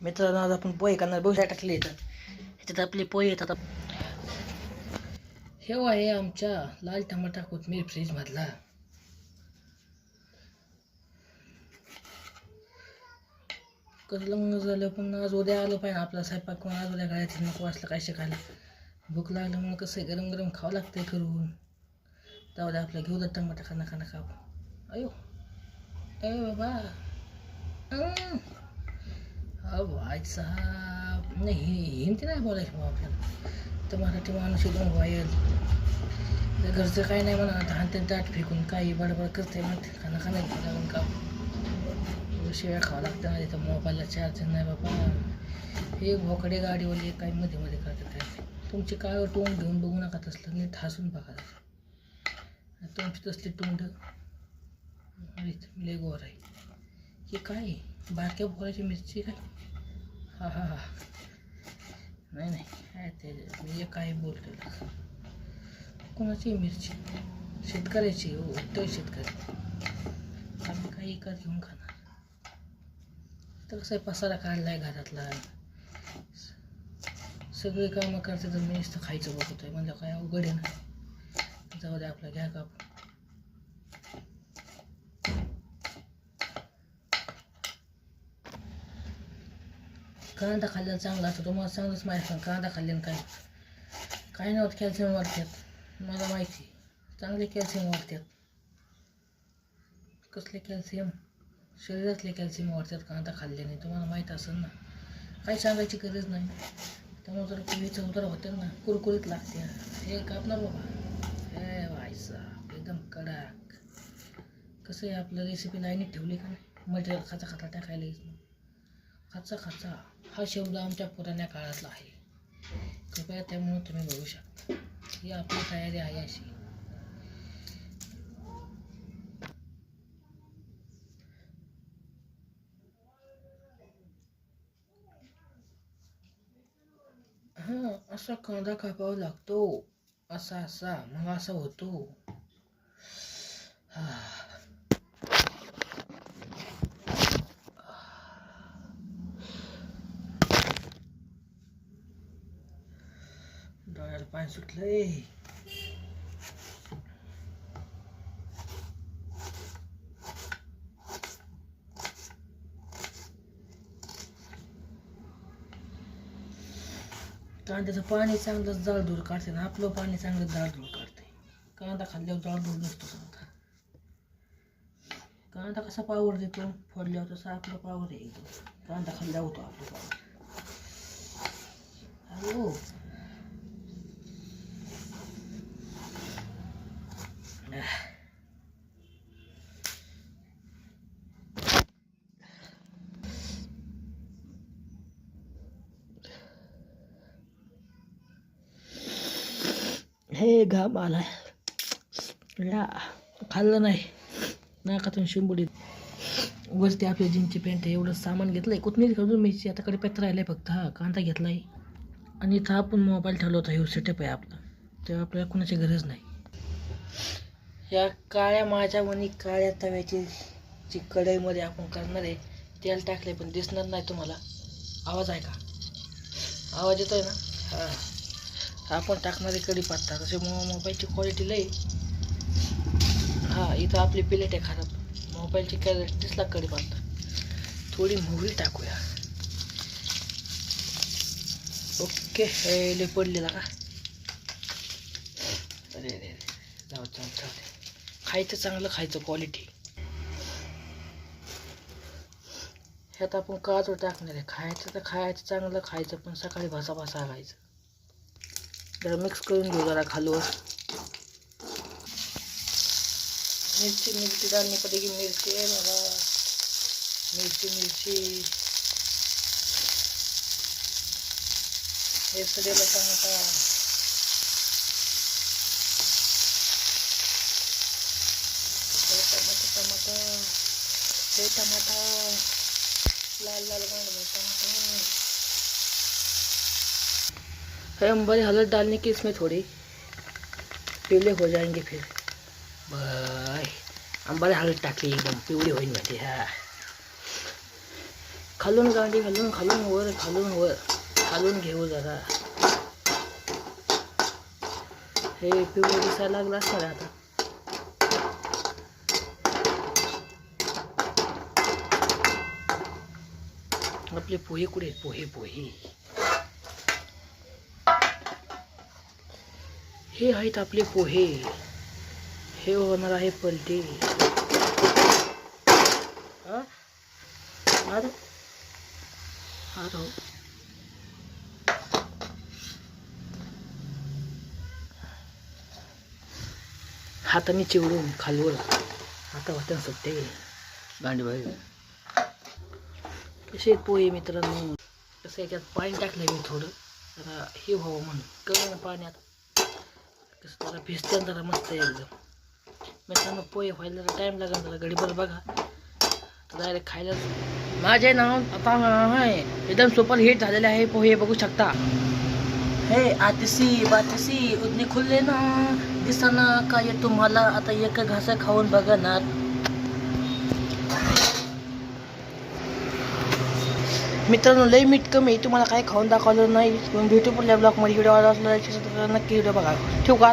मित्रांनो आज आपण पोहे करणार बहुशा टाकले येतात ह्याच्यात आपले पोहे येतात. हे आहे आमच्या लाल टमाटा कोथमीर फ्रीजमधला कसलं झालं पण आज उद्या आलो पाहिजे आपला स्वयंपाक कोण? आज उद्या करायचं नको असलं काय शिकायला. भूक लागल्यामुळे कसं आहे गरम गरम खावं लागतंय करून जाऊ द्या आपलं घेऊ द्या टमाटा खाना खाना खाऊ. अयो. अय बाबा. अं. अहो साहब नाही हिंदी नाही बोलायची बाबा आपल्याला. तर मराठी माणूस एकदम वायल. घरचं काही नाही म्हणा आता हाणते ताट फेकून काही बडबड करते मग खाना खाणं लागून का शिव्या खावं लागतं ना तिथं मोबाईलला चार्जर नाही बाबा. हे भोकडे गाडीवाले काही मध्ये मध्ये करतात काय तुमची काय टोंड घेऊन बघू नका तसलं नीट हसून बघा तुमची तसली तोंड लेगोर आहे. हे काय आहे? बारक्या बोराची मिरची काय हा हा हा. नाही नाही. काय ते मी एक काय बोलतो कोणाची मिरची? शेतकऱ्याची हो तो शेतकरी. आम्ही काही एकच घेऊन खाणार. तर कसं आहे पसारा काढलाय घरातला. सगळे कामं करते तर मी नुसतं खायचं बघतोय. म्हणजे काय अवघड आहे ना. जाऊ दे आपला घ्या काप कांदा खाल्ल्याला चांगला असतो तुम्हाला चांगलंच माहिती पण कांदा खाल्ल्यानं काय काय नाही होत कॅल्शियम वाढतात मला माहिती चांगले कॅल्शियम वाढतात कसले कॅल्शियम शरीरातले कॅल्शियम वाढतात कांदा खाल्ल्याने तुम्हाला माहीत असेल ना काही सांगायची गरज नाही त्यामुळे जर पोहेचं उदर होतं ना कुरकुरीत लागते हे कापणार बाबा हे व्हायचा एकदम कडक कसं आहे आपलं रेसिपी लाईनीत ठेवली का नाही मटेरियल खाचा खाता टाकायला येत खाचा खाचा. हा शब्द आमच्या पुराण्या काळातला आहे. कृपया त्यामुळे तुम्ही बघू शकता. ही आपली तयारी आहे अशी. हा, असा कांदा कापावा लागतो. असा असा. मग असा होतो. सुटलंय. कांद्याचं पाणी चांगलं जाळधूर काढते ना आपलं पाणी चांगलं जाळधूर काढते. कांदा खाल्ल्यावर जाळधूर नसतो समजा. कांदा कसा पावर देतो? फोडल्यावर तसा आपलं पावर आहे. एकदम कांदा खाल्ल्या होतो आपलं पावर हॅलो? हे घाम आला या खाल्लं नाही. नाकातून शिंबुडीत वरती आपल्या जीनची पॅन्ट आहे एवढं सामान घेतलंय. कोथमीर घालून मिरची. आता कडे पत्र राहिलाय फक्त हा कांदा घेतला आहे आणि इथं आपण मोबाईल ठेवला होता हे सेटअप आहे आपला. तेव्हा आपल्याला कोणाची गरज नाही. या काळ्या माझ्या मनी काळ्या तव्याची जी कढईमध्ये आपण करणार आहे तेल टाकले पण दिसणार नाही तुम्हाला. आवाज आहे का? आवाज येतोय ना? हां. आपण टाकणारे कढीपत्ता तसे मो मोबाईलची क्वालिटी लई. हां इथं आपली प्लेट आहे खराब. मोबाईलची काय दिसला कढीपत्ता थोडी मोहरी टाकूया. ओके हे लय पडलेला का? अरे अरे जाऊ जाऊ जाऊ. खायचं चांगलं खायचं क्वालिटी ह्यात आपण काजू टाकणार आहे. खायचं तर खायचं चांगलं खायचं पण सकाळी भासा भासा खायचं. जरा मिक्स करून घेऊ जरा खालवर. मिरची मिरची डालनी पड़ेगी मिर्ची है बाबा मिर्ची मिर्ची. हे सडेला टमाटा हे टमाटा टमाटा हे टमाटा लाल लाल गांड में टमाटा है हम हलद डालने की इसमें थोड़ी पीले हो जाएंगे फिर। बाय आंबाला हलद टाकली एकदम पिवळी होईल मध्ये हा। खालून गांडी घालून खालून वर खालून वर खालून घेऊ जरा। हे पिवळं दिसायला लागलं असणार आता आपले पोहे कुठे आहेत? पोहे पोहे। हे आहेत आपले पोहे. हे होणार आहे पलटे. हा? हाताने चिवडून खालवर. आता सुट्टे गांडी बाहेर कसे पोहे मित्रांनो? कसं याच्यात पाणी टाकलं मी थोडं. जरा हे व्हावं म्हणून. ना पाण्यात कसं जरा भिजतं जरा मस्त आहे एकदम मित्रांनो पोहे व्हायला जरा टाईम लागेल जरा गडीभर बघा. डायरेक्ट खायला माझे नाव आता आहे एकदम सुपर हिट झालेले आहे पोहे बघू शकता. हे आतिसी बातिसी उदने खुलले ना दिसना काय तुम्हाला? आता एक घास खाऊन बघणार. मित्रांनो लई मीठ कमी तुम्हाला काय खाऊन दाखवलं नाही. पण भेटू ब्लॉगमध्ये व्हिडिओ आला असला नक्की व्हिडिओ बघा. ठेवू का?